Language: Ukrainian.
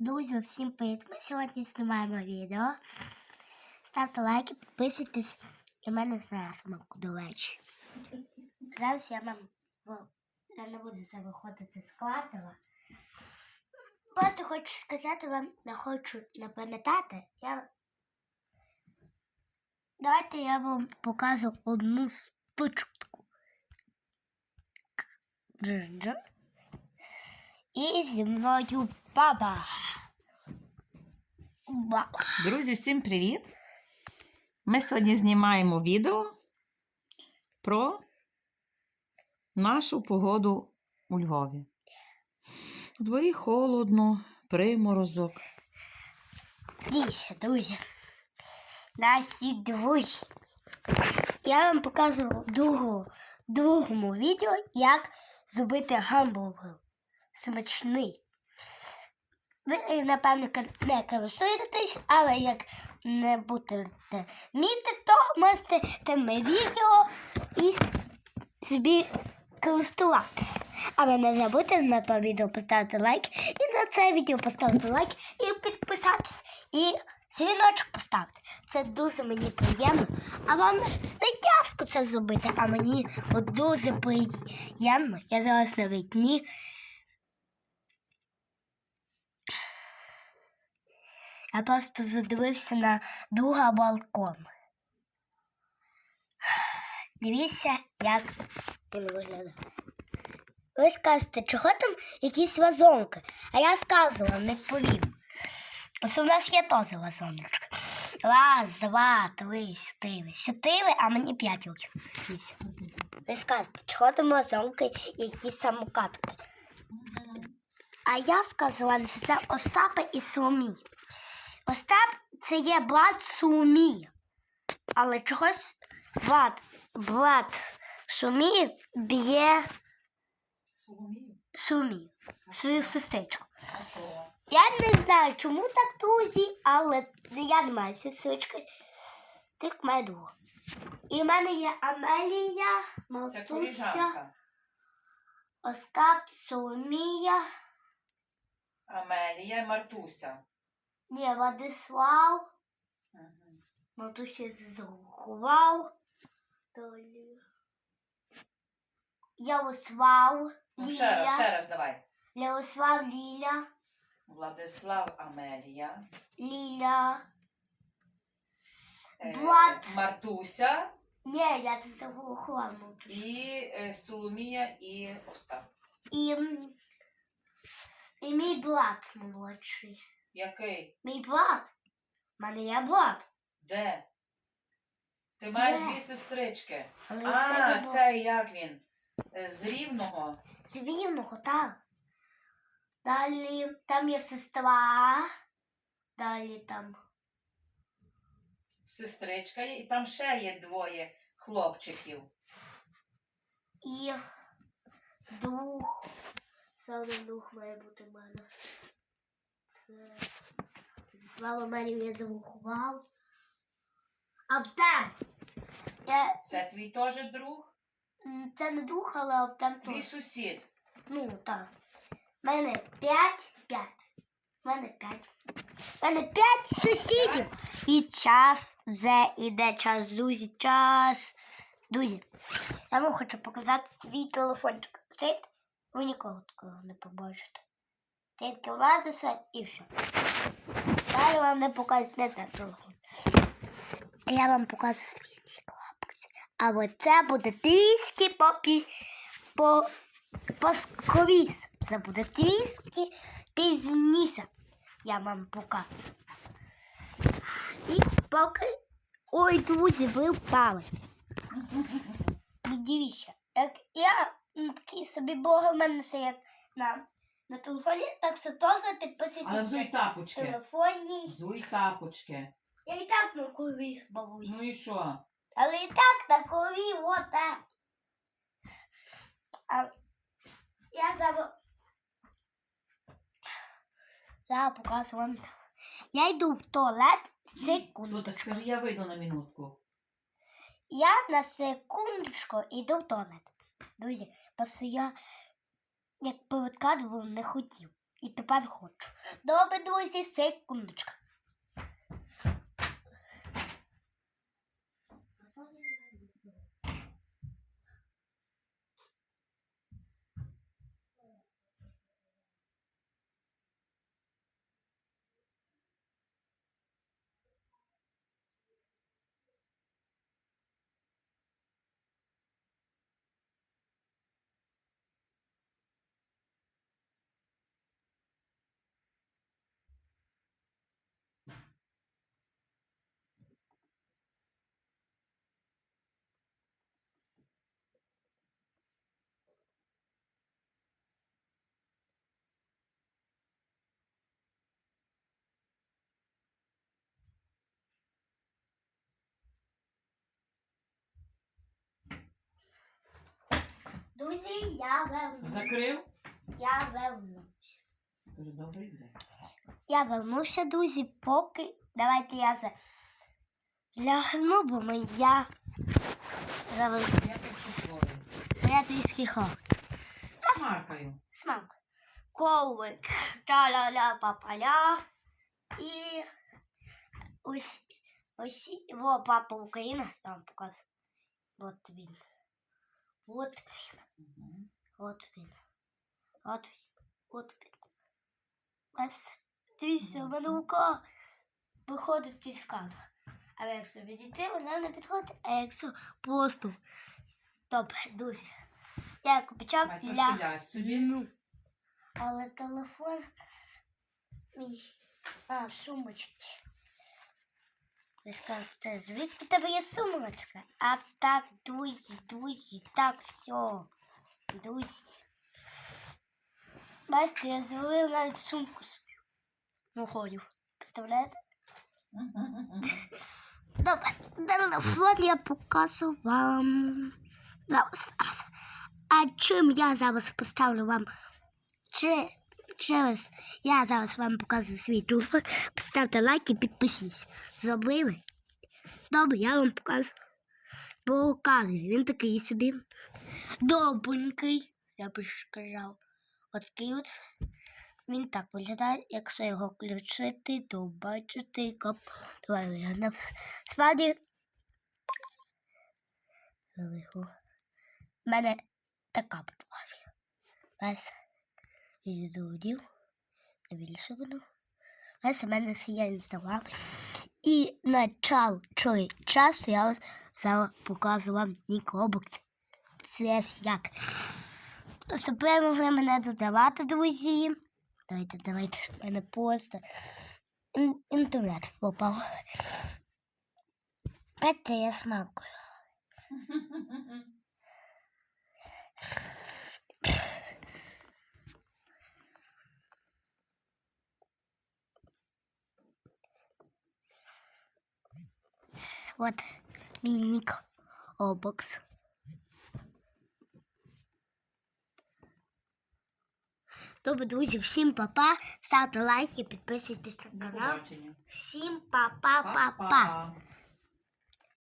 Друзі, всім привіт! Ми сьогодні знімаємо відео. Ставте лайки, підписуйтесь. І мене зараз смаку, до речі. Зараз я вам я не буду це виходити з квартала. Просто хочу сказати вам, не хочу напам'ятати. Я... Давайте я вам покажу одну штучку. Джин-джин. І зі мною баба. Баба. Друзі, всім привіт! Ми сьогодні знімаємо відео про нашу погоду у Львові. У дворі холодно, приморозок. Дивіться, друзі. Наші друзі. Я вам показую в другу, другому відео, як зробити гамбургер. Смачний. Ви, е, напевно, не користуєтесь, але як не будете вміти, то можете теми відео і собі користуватись. Але не забудьте на то відео поставити лайк, і на це відео поставити лайк, і підписатись, і дзвіночок поставити. Це дуже мені приємно. А вам не тяжко це зробити, а мені дуже приємно. Я зараз на вікні. Я просто задивився на друга балкон. Дивіться, як він виглядає. Ви скажете, чого там якісь вазонки? А я сказала, не повім. Ось у нас є теж вазоночка. Раз, два, три, чотири. Чотири, а мені п'ять років. Ви скажете, чого там вазонки і якісь самокатки? А я скажу вам, що це Остапа і Соломій. Остап це є брат Соломії. Але чогось брат, брат Соломії б'є Соломію, свою сестричку. Я не знаю, чому так, друзі, але я не маю сестрички, тільки маю другу. І в мене є Амелія, Малтуся. Остап, Соломія, Амелія Мартуся. Ні, Владислав, Мгм. Малтуся заховав. Далі. Ярослав, Ну, ще раз, ще раз давай. Ярослав, Ліля, Владислав Амелія. Ліля. е, Влад. Мартуся Ні, я це заховав. і е, Соломія і Остап. І, і мій брат молодший. Який? Мій брат. У мене є брат. Де? Ти маєш дві сестрички. Але А, не це як він? Е, З рівного. з Рівного, так. Далі там є сестра. Далі там. Сестричка є, і там ще є двоє хлопчиків. І дух. Саме дух має бути в мене. Слава мене я заховав. Аптем. Я, Це твій теж друг? це не дух, але аптем Твій теж. сусід. Ну, так. У мене п'ять, п'ять. У мене п'ять. У мене п'ять сусідів. І час вже іде час, друзі, час. Друзі, я вам хочу показати свій телефончик. Це ви ніколи такого не побачите. Тільки владися і все. Вам не покажуть не телефон. Я вам покажу свій клапець. А оце буде трішки попі по поскоріше. Це буде трішки пізніше. Я вам покажу. І поки. Ой, друзі, ви впали. Дивіться, як я такий собі бога в мене ще як на, на телефоні, так все теж підписуйтесь Але взуй на тапочки. телефоні. Взуй тапочки. Я і так на кові, бабусь. Ну і що? Але і так на кові, вот так. А я зараз... Я покажу вам. Я йду в туалет Ну так секундочку. скажи, я вийду на минутку. Я на секундочку йду в туалет. Друзі, просто я як передкадував не хотів. І тепер хочу. Добре, друзі, секундочка. Друзі, я вернусь. Закрив? Я вернусь. Дуже добрий день. Я вернувся, друзі, поки. Давайте я за лягну, бо ми- я зараз Я тут чувствую. я трішки хор. Маркаю. Смак. Ковик. Та-ля-ля папаля. І ось ось його папа Україна, я вам покажу. От він. От він. От він. От він. От він. Ось. Дивіться, у мене рука виходить із кадра. А якщо відійти, вона не підходить, а якщо просто. Добре, друзі. Я як почав для. Ну. Але телефон мій. А, в сумочці. Ви скажете, звідки тебе є сумочка? А так, друзі, друзі, так, все. Друзі. Бачите, я зробив навіть сумку собі. Ну, ходю. Представляєте? Добре, телефон я покажу вам. Зараз. А чим я зараз поставлю вам? Чи, через я зараз вам показую свій телефон. Поставте лайк і підпишіться. Зробили? Добре, я вам покажу. Показую. Він такий собі. Добренький, я би сказав. От такий от. Він так виглядає, якщо його включити, то бачите, кап. Давай виглядає. Справді. У мене така будова. Без відеодів. Не більше воно. Ось у мене все є інстаграм. І на чал чой час я зараз покажу вам нік Roblox. Це як. Особливо могли мене додавати, друзі. Давайте, давайте. У мене просто ін- інтернет попав. Петя я смакую. От мій нік Roblox. Добре, друзі, всім папа. Ставте лайки, підписуйтесь на канал. Всім па-па-па-па. Па-па.